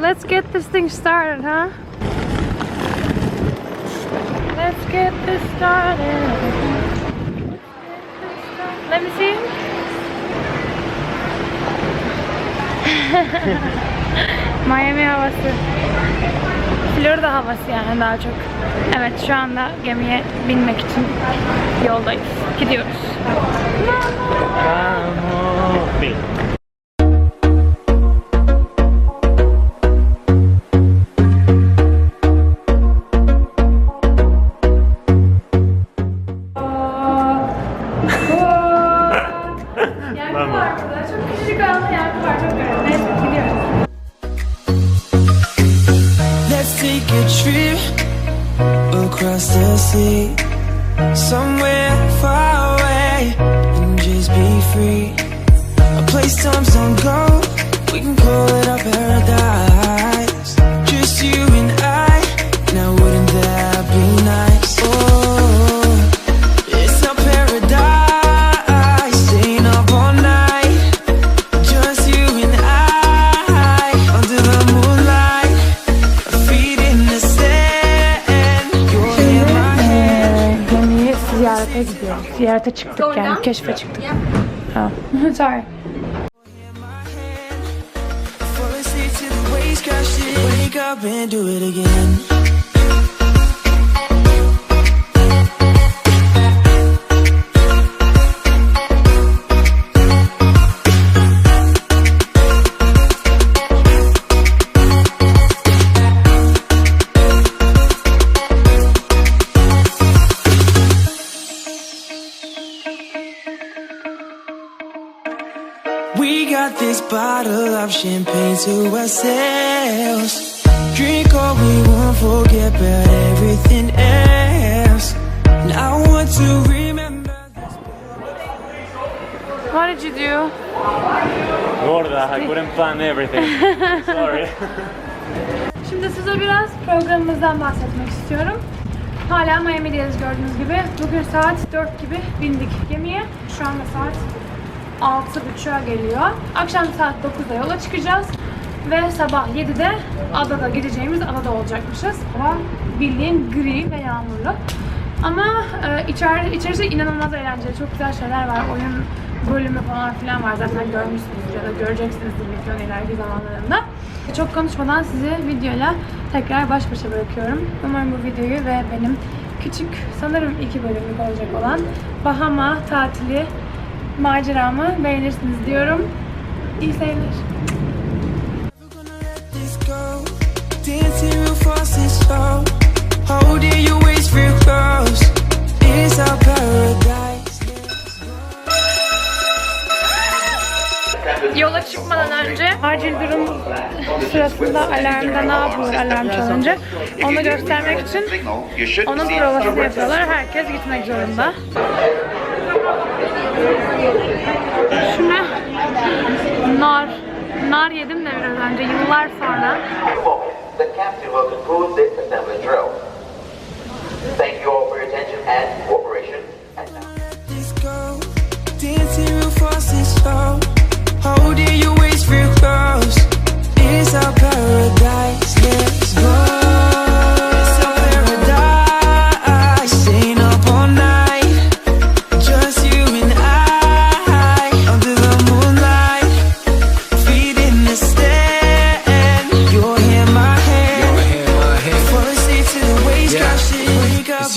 let's get this thing started, huh? Let's get this started. Let me see. Miami havası. Florida havası yani daha çok. Evet şu anda gemiye binmek için yoldayız. Gidiyoruz. Yankı trip across the sea, somewhere far away, and just be free. A place time don't go, we can call it our paradise. Just you gidiyoruz. Ziyarete çıktık yani. Keşfe çıktık. Ha. Sorry. Fall asleep to the waves crashing. Wake up and do it again. Champagne to ourselves. Drink all we want, forget about everything else. And I want to remember. What did you do? Gorda, I couldn't plan everything. Sorry. Şimdi size biraz programımızdan bahsetmek istiyorum. Hala Miami'deyiz gördüğünüz gibi. Bugün saat 4 gibi bindik gemiye. Şu anda saat 6.30'a geliyor. Akşam saat 9'da yola çıkacağız. Ve sabah 7'de adada gideceğimiz adada olacakmışız. Hava bildiğin gri ve yağmurlu. Ama e, içeride, içerisi inanılmaz eğlenceli. Çok güzel şeyler var. Oyun bölümü falan filan var. Zaten görmüşsünüzdür ya da göreceksinizdir videonun ileriki zamanlarında. Çok konuşmadan sizi videoyla tekrar baş başa bırakıyorum. Umarım bu videoyu ve benim küçük sanırım iki bölümlük olacak olan Bahama tatili maceramı beğenirsiniz diyorum. İyi seyirler. Yola çıkmadan önce acil durum sırasında alarmda ne yapılır alarm çalınca onu göstermek için onun provasını yapıyorlar. Herkes gitmek zorunda. Şunu nar nar yedim de biraz önce yıllar sonra. Thank you all for your attention and cooperation.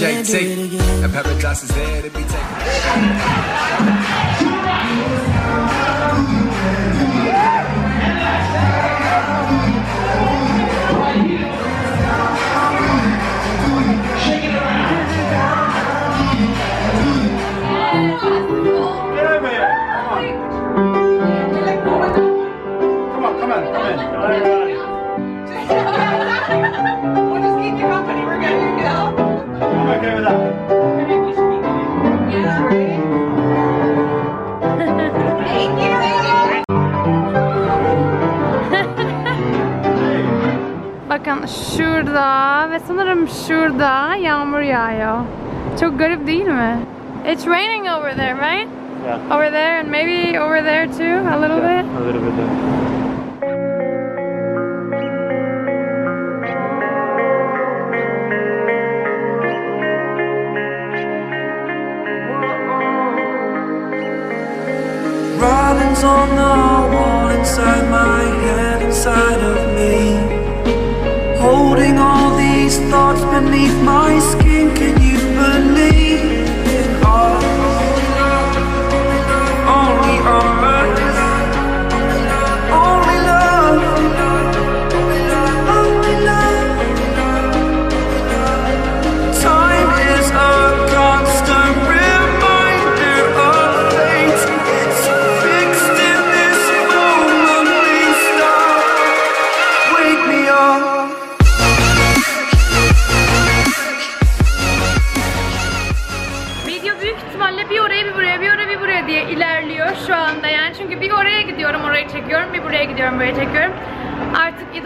Wake up It's Jake and do T. it again. And Pepper Dust is there to be taken. Come on, come on, okay with that. Yeah. Bakın şurada ve sanırım şurada yağmur yağıyor. Çok garip değil mi? It's raining over there, right? Yeah. Over there and maybe over there too, a little bit. A little bit. On the wall inside my head, inside of me. Holding all these thoughts beneath my skin. Can you believe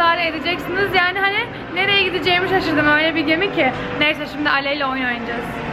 idare edeceksiniz. Yani hani nereye gideceğimi şaşırdım. Öyle bir gemi ki. Neyse şimdi Ale ile oyun oynayacağız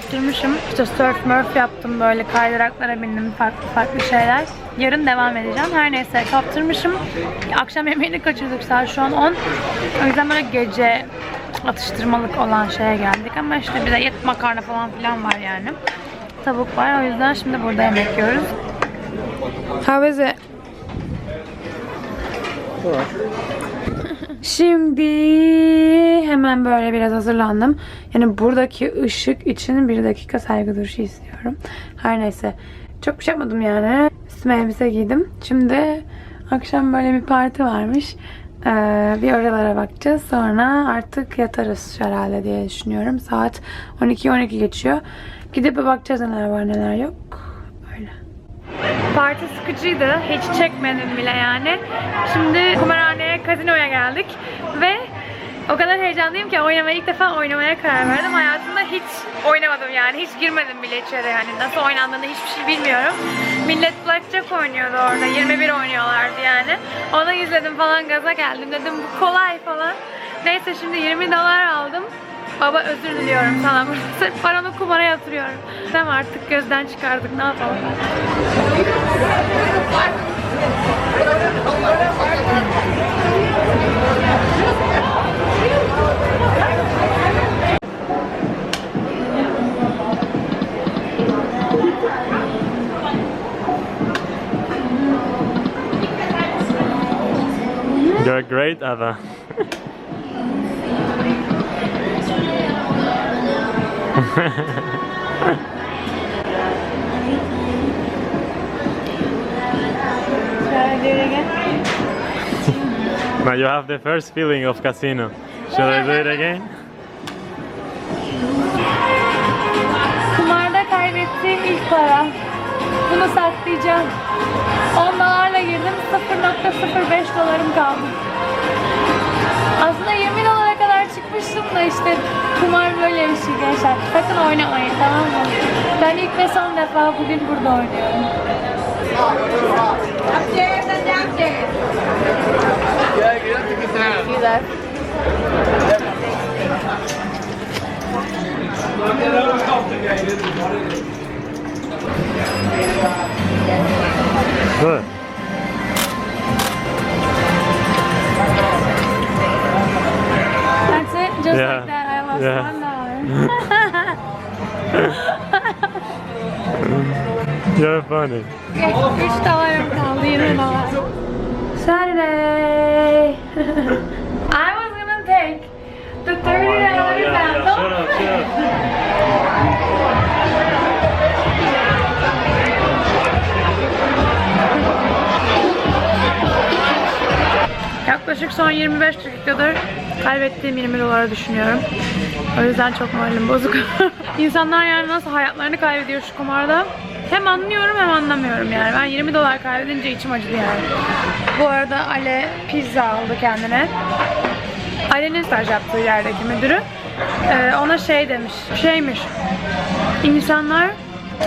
kaptırmışım. İşte surf murf yaptım böyle kaydıraklara bindim farklı farklı şeyler. Yarın devam edeceğim. Her neyse kaptırmışım. Akşam yemeğini kaçırdık saat şu an 10. O yüzden böyle gece atıştırmalık olan şeye geldik ama işte bir de et makarna falan filan var yani. Tavuk var o yüzden şimdi burada yemek yiyoruz. How is it? Şimdi hemen böyle biraz hazırlandım. Yani buradaki ışık için bir dakika saygı duruşu istiyorum. Her neyse. Çok bir şey yapmadım yani. Üstüme elbise giydim. Şimdi akşam böyle bir parti varmış. Ee, bir oralara bakacağız. Sonra artık yatarız herhalde diye düşünüyorum. Saat 12-12 geçiyor. Gidip bir bakacağız neler var neler yok. Parti sıkıcıydı. Hiç çekmedim bile yani. Şimdi kumarhaneye, kazinoya geldik. Ve o kadar heyecanlıyım ki oynamaya ilk defa oynamaya karar verdim. Hayatımda hiç oynamadım yani. Hiç girmedim bile içeri yani. Nasıl oynandığını hiçbir şey bilmiyorum. Millet blackjack oynuyordu orada. 21 oynuyorlardı yani. Onu izledim falan gaza geldim. Dedim bu kolay falan. Neyse şimdi 20 dolar aldım. Baba özür diliyorum sana. Sırf paranı kumara yatırıyorum. Tamam artık gözden çıkardık ne yapalım. You're great, Ava. Now you have the first feeling of casino. Shall I do it again? Kumarda kaybettiğim ilk para. Bunu saklayacağım. 10 dolarla girdim 0.05 dolarım kaldı. Aslında 20 dolara kadar çıkmıştım da işte kumar böyle bir şey gençler. Sakın oynamayın tamam mı? Ben ilk ve son defa bugün burada oynuyorum. Upstairs and downstairs. Güzel. Good. That's it. Just Yeah. like that. I lost Yeah. one dollar. You're funny. 3 dolarım kaldı 20 dolar. Saturday. I was gonna take the 30 dollar bundle. Yaklaşık son 25 dakikadır kaybettiğim 20 doları düşünüyorum. O yüzden çok moralim bozuk. İnsanlar yani nasıl hayatlarını kaybediyor şu kumarda. Hem anlıyorum hem anlamıyorum yani. Ben 20 dolar kaybedince içim acıdı yani. Bu arada Ale pizza aldı kendine. Ale'nin staj yaptığı yerdeki müdürü e, ona şey demiş, şeymiş. İnsanlar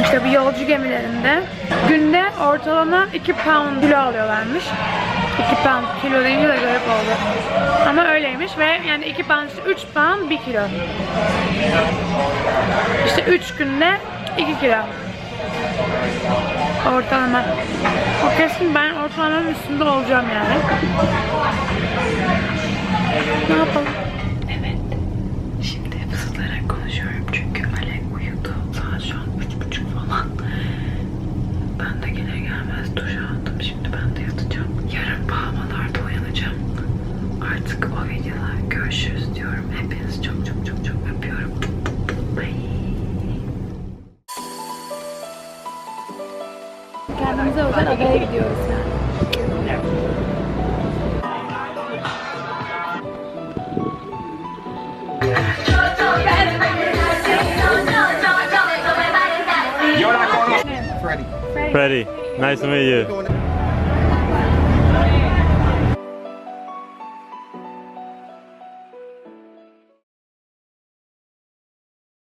işte bu yolcu gemilerinde günde ortalama 2 pound kilo alıyorlarmış. 2 pound kilo deyince de garip oldu. Ama öyleymiş ve yani 2 pound işte 3 pound 1 kilo. İşte 3 günde 2 kilo. Ortalama. O kesin ben ortalamanın üstünde olacağım yani. Ne yapalım? Kendimize özel adaya gidiyoruz yani. Freddie, nice to meet you.